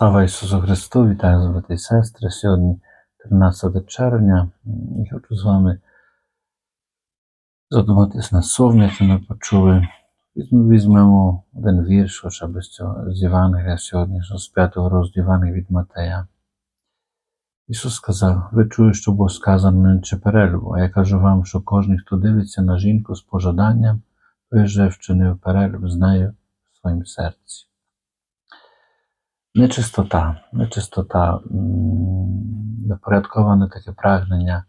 Слава Ісусу Христу! Вітаю брати і сестри. Сьогодні 13 червня. І хочу з вами задуматись словом, яке ми почули. Візьмемо, один вірш, хоча б з цього з Євангелія сьогоднішнього, з п'ятого розділу Євангелія від Матея. Ісус сказав: Ви чуєте, що було сказано нинче перелюбу, а я кажу вам, що кожен, хто дивиться на жінку з пожаданням, той вже вчинив перелюб з нею в своїм серці. Нечистота, нечистота, непорядковане таке прагнення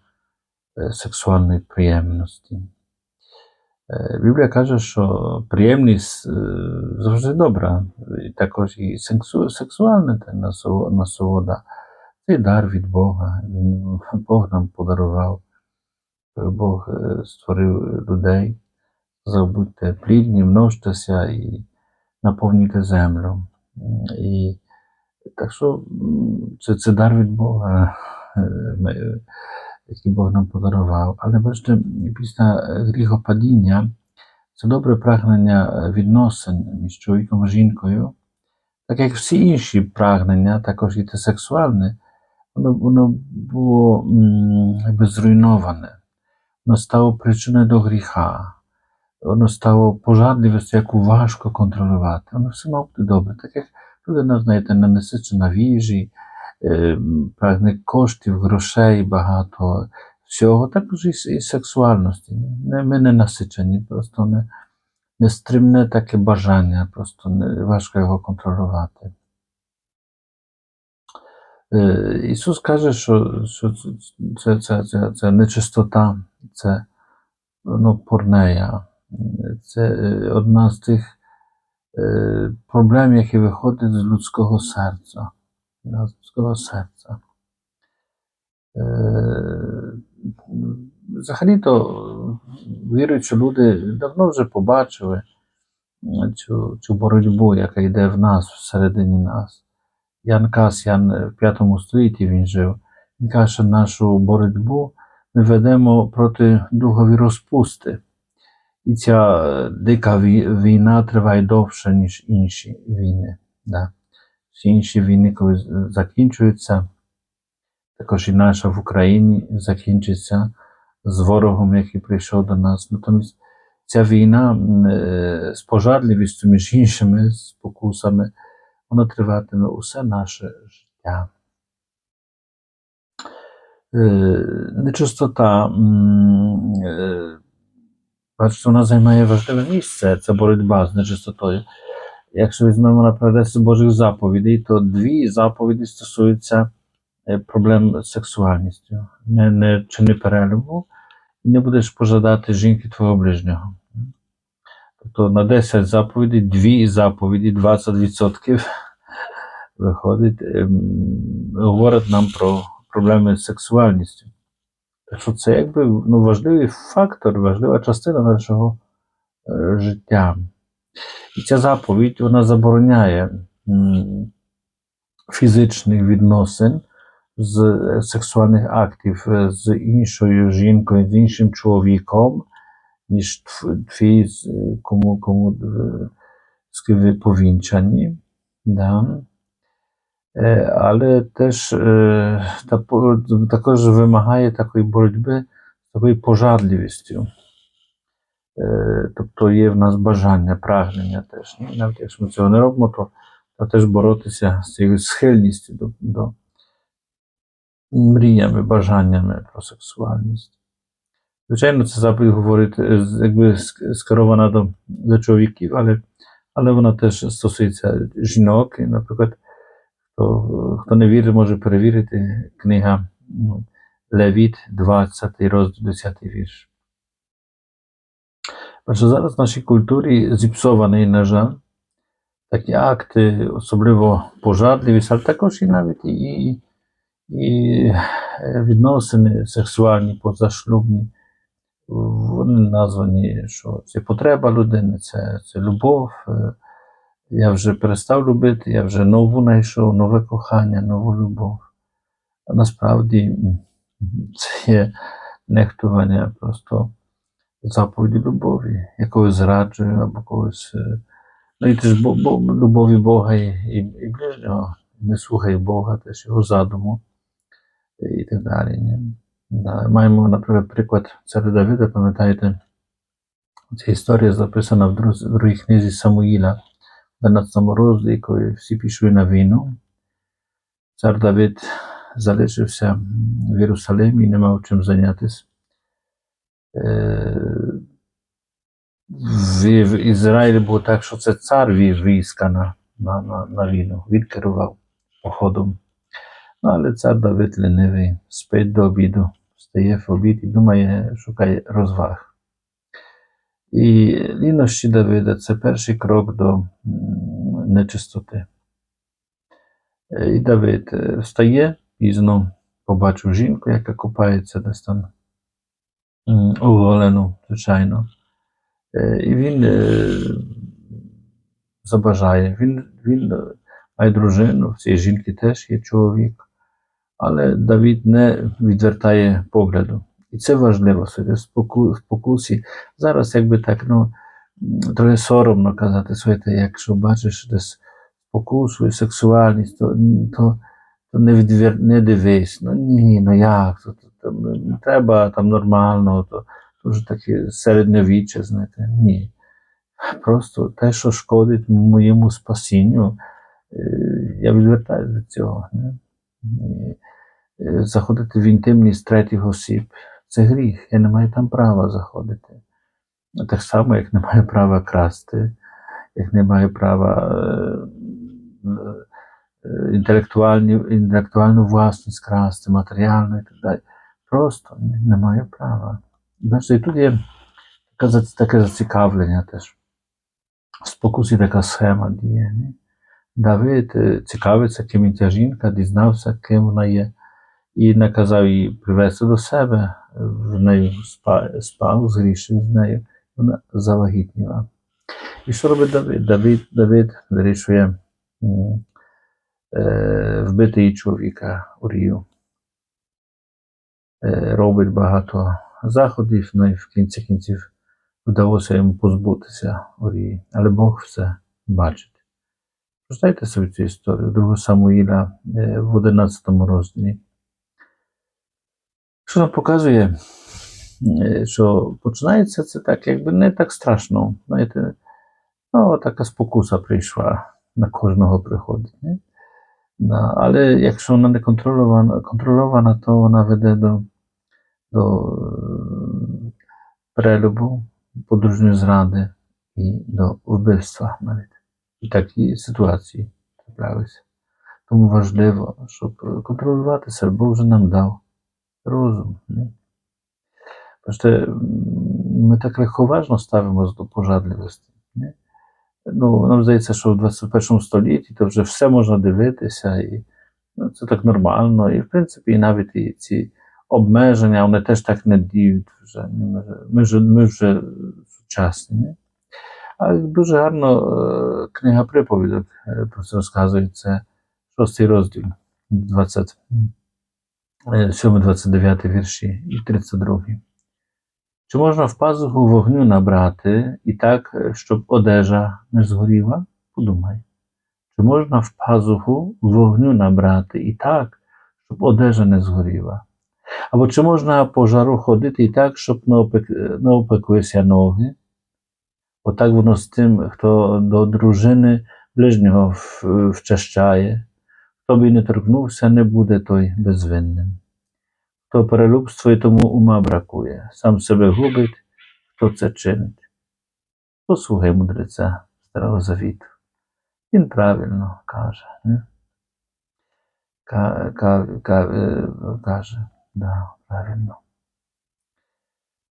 е, сексуальної приємності. Е, Біблія каже, що приємність е, завжди добра, і також і сексу, сексуальна насолода. Це дар від Бога. Бог нам подарував. Бог створив людей. Забудьте плідні, множтеся і наповнюйте землю. І так що це, це дар від Бога, е, який Бог нам подарував. Але бачите, після гріхопадіння це добре прагнення е, відносин між чоловіком і жінкою, так як всі інші прагнення, також і те сексуальне, воно, воно було якби зруйноване. Воно стало причиною до гріха. Воно стало пожадливістю, яку важко контролювати. Воно все мало бути добре. Так як людина, знаєте, не насичена їжі, е, прагне коштів, грошей багато всього, також і, сексуальності. Не, ми не насичені, просто не, нестримне таке бажання, просто не, важко його контролювати. Е, Ісус каже, що, що це, це, це, це нечистота, це ну, порнея. Це е, одна з тих проблем, які виходять з людського серця. З людського серця. Е, Взагалі-то віруючі люди давно вже побачили цю, цю боротьбу, яка йде в нас, всередині нас. Ян Касян в п'ятому столітті він жив. Він каже, нашу боротьбу ми ведемо проти духові розпусти. І ця е, дика війна триває довше, ніж інші війни. Да. Всі інші війни, коли закінчуються, також і наша в Україні закінчиться з ворогом, який прийшов до нас. Натомість ця війна е, з пожадливістю, між іншими спокусами, вона триватиме усе наше життя. Е, Нечистота, бачите, вона займає важливе місце, це боротьба з нечистотою. Якщо візьмемо наприклад з Божих заповідей, то дві заповіді стосуються проблем з сексуальністю. Не, не чини перелюбу, і не будеш пожадати жінки твого ближнього. Тобто на 10 заповідей, дві заповіді, 20% виходить, говорять нам про проблеми з сексуальністю. Так що це якби ну, важливий фактор, важлива частина нашого е, життя. І ця заповідь вона забороняє фізичних відносин з е, сексуальних актів е, з іншою жінкою, з іншим чоловіком, ніж тв- твій, кому, кому з повінчані. Да. Е, та, по- також вимагає такої боротьби з такою пожадливістю. Е, Тобто є в нас бажання, прагнення теж. Ну, Навіть якщо ми цього не робимо, то, то теж боротися з цією схильністю до, до мріями, бажаннями про сексуальність. Звичайно, це заповідь говорить, е, якби скерована до, до чоловіків, але, але вона теж стосується жінок. І, наприклад, хто, хто не вірить, може перевірити книга ну, Левіт, 20 розділ, 10 вірш. Адже зараз в нашій культурі зіпсований, на жаль, такі акти, особливо пожадливість, але також і навіть і, і, е, відносини сексуальні, позашлюбні. Вони названі, що це потреба людини, це, це любов. Е, Я вже перестав любити, я вже нову знайшов, нове кохання, нову любов. А насправді це є нехтування просто заповіді любові, якою зраджую або когось. е, Ну і теж бо, бо, любові Бога і, і, і ближнього, не слухає Бога, теж його задуму і так далі. Ні? Да. Маємо, наприклад, приклад царя Давида, пам'ятаєте, ця історія записана в другій книзі Самуїла, в 11 коли всі пішли на війну. Цар Давид залишився в Єрусалимі і не мав чим зайнятися. Е, В, в Ізраїлі було так, що це цар вів війська на, на, на, на війну. Він керував походом. Ну, але цар Давид ленивий, спить до обіду, встає в обід і думає, шукає розваг. І лінощі Давида це перший крок до нечистоти. Е, І Давид е, встає пізно, побачив жінку, яка купається десь там оголену, звичайно. Е, І він забажає. Він, він має дружину, в цієї жінки теж є чоловік, але Давід не відвертає погляду. І це важливо собі в споку- спокусі. Зараз, якби так, ну, трохи соромно казати, слухайте, якщо бачиш десь спокусу і сексуальність, то, то, то не, відвер... не дивись. Ну ні, ну як? То, то, то, не треба там нормально, то, то вже таке середньовіччя, знаєте. Ні. Просто те, що шкодить моєму спасінню, е, я відвертаюся від цього. Не? Е, Заходити в інтимність третіх осіб це гріх. Я не маю там права заходити. Так само, як не маю права красти, як не маю права е, е, інтелектуальну власність красти, матеріальну і так далі. Просто не, маю права. Бачите, і тут є таке, зацікавлення теж. В спокусі така схема діє. Давид е, цікавиться, ким ця жінка, дізнався, ким вона є, і наказав її привезти до себе, в спа- спав, згрішив з нею, вона завагітніла. І що робить Давид? Давид, Давид вирішує е, вбити її чоловіка Урію. Е, робить багато заходів, ну і в кінці кінців вдалося йому позбутися Урії. Але Бог все бачить. Прочитайте собі цю історію 2 Самуїля е, в 11 розділі. Що нам показує, е, що починається це так, якби не так страшно. Знаєте, ну, така спокуса прийшла, на кожного приходить. Да, але якщо вона не контрольована, контрольована, то вона веде до, до е, перелюбу, подружньої зради і до вбивства навіть. І такі ситуації траплялися. Тому важливо, щоб контролювати себе, Бог вже нам дав розум. Бачите, ми так легковажно ставимося до пожадливості. Ну, нам здається, що в 21 столітті то вже все можна дивитися, і ну, це так нормально. І в принципі, і навіть і ці обмеження, вони теж так не діють вже. Ми вже, ми вже, сучасні. Не? А дуже гарно е, книга приповідок е, про це розказує. Це шостий розділ, 27-29 вірші і 32. Чи можна в пазуху вогню набрати і так, е, щоб одежа не згоріла? Подумай. Чи можна в пазуху вогню набрати і так, щоб одежа не згоріла? Або чи можна по жару ходити і так, щоб не, не опеклися ноги? Отак воно з тим, хто до дружини ближнього вчащає, хто б і не торкнувся, не буде той безвинним. Хто перелюбствує, тому ума бракує, сам себе губить, хто це чинить. Послухай мудреця Старого Завіту. Він правильно каже. Ка, ка, ка, е, каже, да, правильно.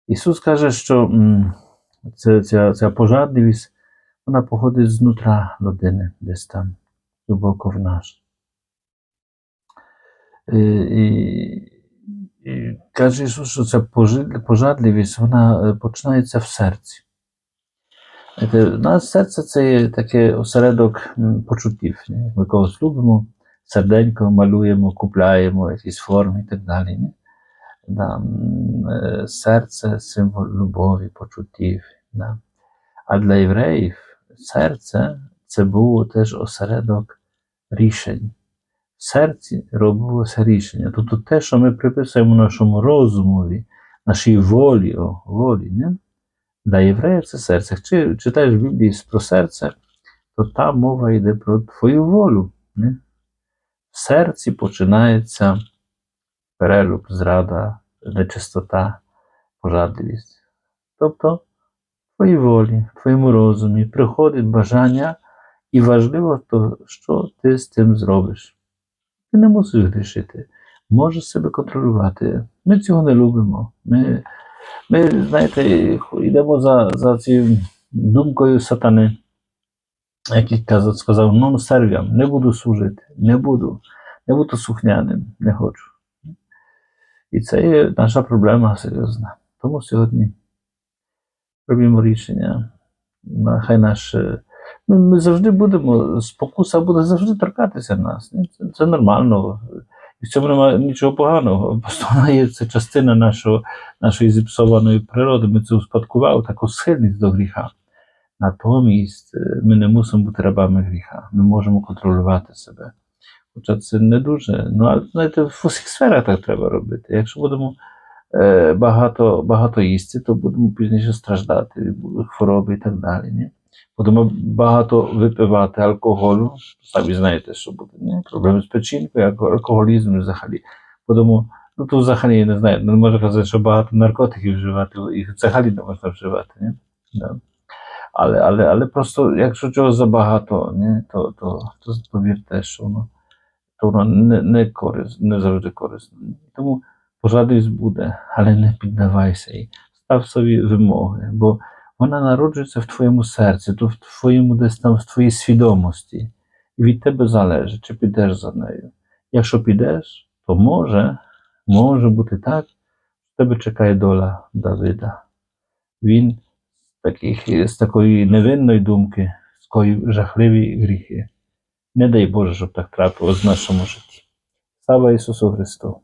Ісус каже, що ця, ця, ця пожадливість, вона походить знутра людини, десь там, глибоко в нас. І, і, і каже Ісус, що ця пожадливість, вона е, починається в серці. У нас серце це є такий осередок почуттів. Ми когось любимо, серденько малюємо, купляємо, якісь форми і так далі. Да, е, серце символ любові, почуттів. Да. А для євреїв серце це був теж осередок рішень. Серці робилося рішення. Тобто те, що ми приписуємо нашому розумові, нашій волі, о, волі, не? Для євреїв це серце. Чи читаєш в Біблії про серце, то там мова йде про твою волю. Не? В серці починається перелюб, зрада, нечистота, пожадливість. Тобто, в твоїй волі, твоєму розумі приходить бажання, і важливо, то, що ти з цим зробиш. Ти не мусиш грішити, можеш себе контролювати. Ми цього не любимо. Ми, ми знаєте, йдемо за, за цією думкою сатани, який казав, сказав, ну сервям, не буду служити, не буду, не буду сухняним, не хочу. І це є наша проблема серйозна. Тому сьогодні робимо рішення. Хай наш. Е, Ми, завжди будемо, спокуса буде завжди торкатися нас. Це, це нормально. І в цьому немає нічого поганого. Просто вона є це частина нашого, нашої зіпсованої природи. Ми це успадкували, таку схильність до гріха. Натомість е, ми не мусимо бути рабами гріха. Ми можемо контролювати себе. Хоча це не дуже. Ну, а знаєте, в усіх сферах так треба робити. Якщо будемо е, багато, багато їсти, то будемо пізніше страждати від хвороби і так далі. Ні? Будемо багато випивати алкоголю, самі знаєте, що буде. Ні? Проблеми з печінкою, алкоголізм взагалі. Будемо, ну то взагалі я не знаю, не можу казати, що багато наркотиків вживати, їх взагалі не можна вживати. Ні? Да. Але, але, але просто, якщо чогось забагато, ні, то, то, то повірте, що воно, то воно не, не, корис, не завжди корисно. Тому пожадливість буде, але не піддавайся їй. Став собі вимоги, бо вона народжується в твоєму серці, то в твоєму десь там в твоїй свідомості. І від тебе залежить, чи підеш за нею. Якщо підеш, то може, може бути так, що тебе чекає доля Давида. Він з, таких, з такої невинної думки скоїв жахливі гріхи. Не дай Боже, щоб так трапилось в нашому житті. Слава Ісусу Христу!